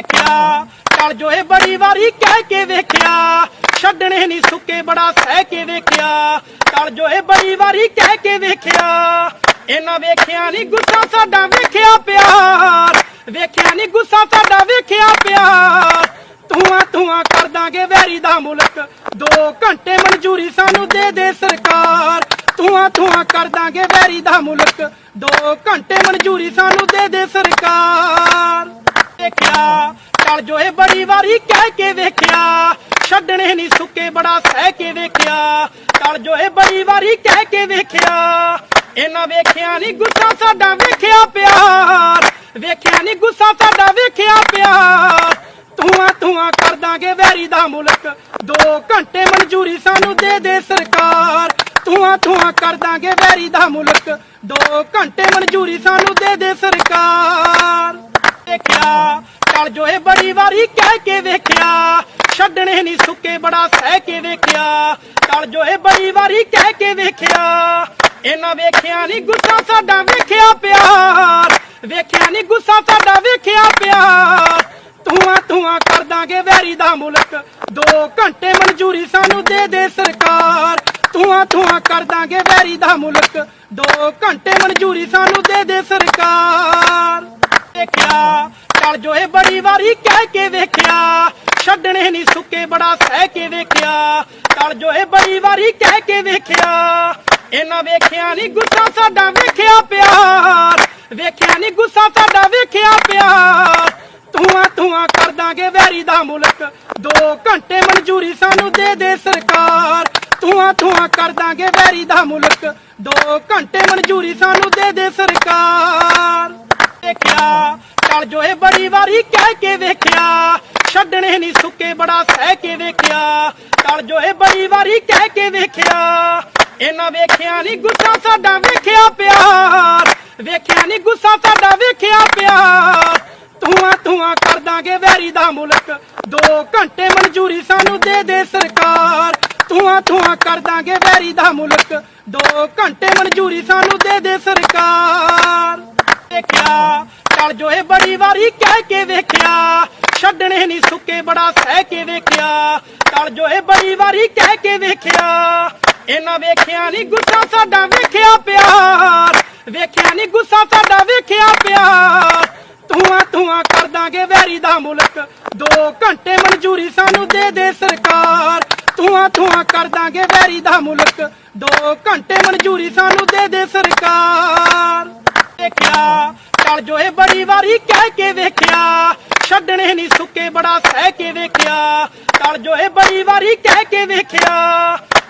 ਵੇਖਿਆ। ਚੱਲ ਜੋ ਇਹ ਬੜੀ ਵਾਰੀ ਕਹਿ ਕੇ ਵੇਖਿਆ। ਛੱਡਣੇ ਨਹੀਂ ਸੁੱਕੇ, ਬੜਾ ਸਹਿ ਕੇ ਵੇਖਿਆ। ਚੱਲ ਜੋ ਇਹ ਬੜੀ ਵਾਰੀ ਕਹਿ ਕੇ ਵੇਖਿਆ। ਇਹਨਾਂ ਵੇਖਿਆ ਨਹੀਂ ਗੁੱਸਾ ਸਾਡਾ ਵੇਖਿਆ ਪਿਆਰ। ਵੇਖਿਆ ਨਹੀਂ ਗੁੱਸਾ ਸਾਡਾ ਵੇਖਿਆ ਪਿਆਰ। ਧੂਆਂ ਧੂਆਂ ਕਰ ਦਾਂਗੇ ਵੈਰੀ ਦਾ ਮੁਲਕ। 2 ਘੰਟੇ ਮਨਜ਼ੂਰੀ ਸਾਨੂੰ ਦੇ ਦੇ ਸਰਕਾਰ। ਧੂਆਂ ਧੂਆਂ ਕਰ ਦਾਂਗੇ ਵੈਰੀ ਦਾ ਮੁਲਕ। 2 ਘੰਟੇ ਮਨਜ਼ੂਰੀ ਸਾਨੂੰ ਦੇ ਦੇ ਸਰਕਾਰ। ਵੇਖਿਆ ਚੱਲ ਜੋ ਇਹ ਬੜੀ ਵਾਰੀ ਕਹਿ ਕੇ ਵੇਖਿਆ। ਛੱਡਣੇ ਨਹੀਂ ਸੁੱਕੇ, ਬੜਾ ਸਹਿ ਕੇ ਵੇਖਿਆ। ਚੱਲ ਜੋ ਇਹ ਬੜੀ ਵਾਰੀ ਕਹਿ ਕੇ ਵੇਖਿਆ। ਇਹਨਾਂ ਵੇਖਿਆ ਨਹੀਂ ਗੁੱਸਾ ਸਾਡਾ ਵੇਖਿਆ ਪਿਆਰ। ਵੇਖਿਆ ਨਹੀਂ ਗੁੱਸਾ ਸਾਡਾ ਵੇਖਿਆ ਪਿਆਰ। ਧੂਆਂ ਧੂਆਂ ਕਰ ਦਾਂਗੇ ਵੈਰੀ ਦਾ ਮੁਲਕ। 2 ਘੰਟੇ ਮਨਜ਼ੂਰੀ ਸਾਨੂੰ ਦੇ ਦੇ ਸਰਕਾਰ। ਧੂਆਂ ਧੂਆਂ ਕਰ ਦਾਂਗੇ ਵੈਰੀ ਦਾ ਮੁਲਕ। 2 ਘੰਟੇ ਮਨਜ਼ੂਰੀ ਸਾਨੂੰ ਦੇ ਦੇ ਸਰਕਾਰ। ਵੇਖਿਆ ਚੱਲ ਜੋ ਇਹ ਬੜੀ ਵਾਰੀ ਕਹਿ ਕੇ ਵੇਖਿਆ। ਛੱਡਣੇ ਨਹੀਂ ਸੁੱਕੇ, ਬੜਾ ਸਹਿ ਕੇ ਵੇਖਿਆ। ਚੱਲ ਜੋ ਇਹ ਬੜੀ ਵਾਰੀ ਕਹਿ ਕੇ ਵੇਖਿਆ। ਇਹਨਾਂ ਵੇਖਿਆ ਨਹੀਂ ਗੁੱਸਾ ਸਾਡਾ ਵੇਖਿਆ ਪਿਆਰ। ਵੇਖਿਆ ਨਹੀਂ ਗੁੱਸਾ ਸਾਡਾ ਵੇਖਿਆ ਪਿਆਰ। ਧੂਆਂ ਧੂਆਂ ਕਰ ਦਾਂਗੇ ਵੈਰੀ ਦਾ ਮੁਲਕ। 2 ਘੰਟੇ ਮਨਜ਼ੂਰੀ ਸਾਨੂੰ ਦੇ ਦੇ ਸਰਕਾਰ। ਧੂਆਂ ਧੂਆਂ ਕਰ ਦਾਂਗੇ ਵੈਰੀ ਦਾ ਮੁਲਕ। 2 ਘੰਟੇ ਮਨਜ਼ੂਰੀ ਸਾਨੂੰ ਦੇ ਦੇ ਸਰਕਾਰ। ਵੇਖਿਆ ਚੱਲ ਜੋ ਇਹ ਬੜੀ ਵਾਰੀ ਕਹਿ ਕੇ ਵੇਖਿਆ। ਛੱਡਣੇ ਨਹੀਂ ਸੁੱਕੇ, ਬੜਾ ਸਹਿ ਕੇ ਵੇਖਿਆ। ਚੱਲ ਜੋ ਇਹ ਬੜੀ ਵਾਰੀ ਕਹਿ ਕੇ ਵੇਖਿਆ। ਇਹਨਾਂ ਵੇਖਿਆ ਨਹੀਂ ਗੁੱਸਾ ਸਾਡਾ ਵੇਖਿਆ ਪਿਆਰ। ਵੇਖਿਆ ਨਹੀਂ ਗੁੱਸਾ ਸਾਡਾ ਵੇਖਿਆ ਪਿਆਰ। ਧੂਆਂ ਧੂਆਂ ਕਰ ਦਾਂਗੇ ਵੈਰੀ ਦਾ ਮੁਲਕ। 2 ਘੰਟੇ ਮਨਜ਼ੂਰੀ ਸਾਨੂੰ ਦੇ ਦੇ ਸਰਕਾਰ। ਧੂਆਂ ਧੂਆਂ ਕਰ ਦਾਂਗੇ ਵੈਰੀ ਦਾ ਮੁਲਕ। 2 ਘੰਟੇ ਮਨਜ਼ੂਰੀ ਸਾਨੂੰ ਦੇ ਦੇ ਸਰਕਾਰ। ਵੇਖਿਆ। ਚੱਲ ਜੋ ਇਹ ਬੜੀ ਵਾਰੀ ਕਹਿ ਕੇ ਵੇਖਿਆ। ਛੱਡਣੇ ਨਹੀਂ ਸੁੱਕੇ, ਬੜਾ ਸਹਿ ਕੇ ਵੇਖਿਆ। ਚੱਲ ਜੋ ਇਹ ਬੜੀ ਵਾਰੀ ਕਹਿ ਕੇ ਵੇਖਿਆ। ਇਹਨਾਂ ਵੇਖਿਆ ਨਹੀਂ ਗੁੱਸਾ ਸਾਡਾ ਵੇਖਿਆ ਪਿਆਰ। ਵੇਖਿਆ ਨਹੀਂ ਗੁੱਸਾ ਸਾਡਾ ਵੇਖਿਆ ਪਿਆਰ। ਧੂਆਂ ਧੂਆਂ ਕਰ ਦਾਂਗੇ ਵੈਰੀ ਦਾ ਮੁਲਕ। 2 ਘੰਟੇ ਮਨਜ਼ੂਰੀ ਸਾਨੂੰ ਦੇ ਦੇ ਸਰਕਾਰ। ਧੂਆਂ ਧੂਆਂ ਕਰ ਦਾਂਗੇ ਵੈਰੀ ਦਾ ਮੁਲਕ। 2 ਘੰਟੇ ਮਨਜ਼ੂਰੀ ਸਾਨੂੰ ਦੇ ਦੇ ਸਰਕਾਰ। ਵੇਖਿਆ। ਚੱਲ ਜੋ ਇਹ ਬੜੀ ਵਾਰੀ ਕਹਿ ਕੇ ਵੇਖਿਆ। ਛੱਡਣੇ ਨਹੀਂ ਸੁੱਕੇ, ਬੜਾ ਸਹਿ ਕੇ ਵੇਖਿਆ। ਚੱਲ ਜੋ ਇਹ ਬੜੀ ਵਾਰੀ ਕਹਿ ਕੇ ਵੇਖਿਆ। ਇਹਨਾਂ ਵੇਖਿਆ ਨਹੀਂ ਗੁੱਸਾ ਸਾਡਾ ਵੇਖਿਆ ਪਿਆਰ। ਵੇਖਿਆ ਨਹੀਂ ਗੁੱਸਾ ਸਾਡਾ ਵੇਖਿਆ ਪਿਆਰ। ਧੂਆਂ ਧੂਆਂ ਕਰ ਦਾਂਗੇ ਵੈਰੀ ਦਾ ਮੁਲਕ। 2 ਘੰਟੇ ਮਨਜ਼ੂਰੀ ਸਾਨੂੰ ਦੇ ਦੇ ਸਰਕਾਰ। ਧੂਆਂ ਧੂਆਂ ਕਰ ਦਾਂਗੇ ਵੈਰੀ ਦਾ ਮੁਲਕ। 2 ਘੰਟੇ ਮਨਜ਼ੂਰੀ ਸਾਨੂੰ ਦੇ ਦੇ ਸਰਕਾਰ। ਵੇਖਿਆ। ਚੱਲ ਜੋ ਇਹ ਬੜੀ ਵਾਰੀ ਕਹਿ ਕੇ ਵੇਖਿਆ। ਛੱਡਣੇ ਨਹੀਂ ਸੁੱਕੇ, ਬੜਾ ਸਹਿ ਕੇ ਵੇਖਿਆ। ਚੱਲ ਜੋ ਇਹ ਬੜੀ ਵਾਰੀ ਕਹਿ ਕੇ ਵੇਖਿਆ।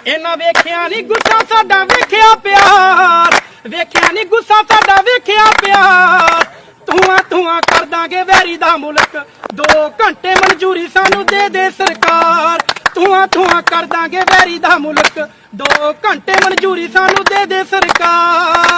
ਇਹਨਾਂ ਵੇਖਿਆ ਨਹੀਂ ਗੁੱਸਾ ਸਾਡਾ ਵੇਖਿਆ ਪਿਆਰ। ਵੇਖਿਆ ਨਹੀਂ ਗੁੱਸਾ ਸਾਡਾ ਵੇਖਿਆ ਪਿਆਰ। ਧੂਆਂ ਧੂਆਂ ਕਰ ਦਾਂਗੇ ਵੈਰੀ ਦਾ ਮੁਲਕ। 2 ਘੰਟੇ ਮਨਜ਼ੂਰੀ ਸਾਨੂੰ ਦੇ ਦੇ ਸਰਕਾਰ। ਧੂਆਂ ਧੂਆਂ ਕਰ ਦਾਂਗੇ ਵੈਰੀ ਦਾ ਮੁਲਕ। 2 ਘੰਟੇ ਮਨਜ਼ੂਰੀ ਸਾਨੂੰ ਦੇ ਦੇ ਸਰਕਾਰ।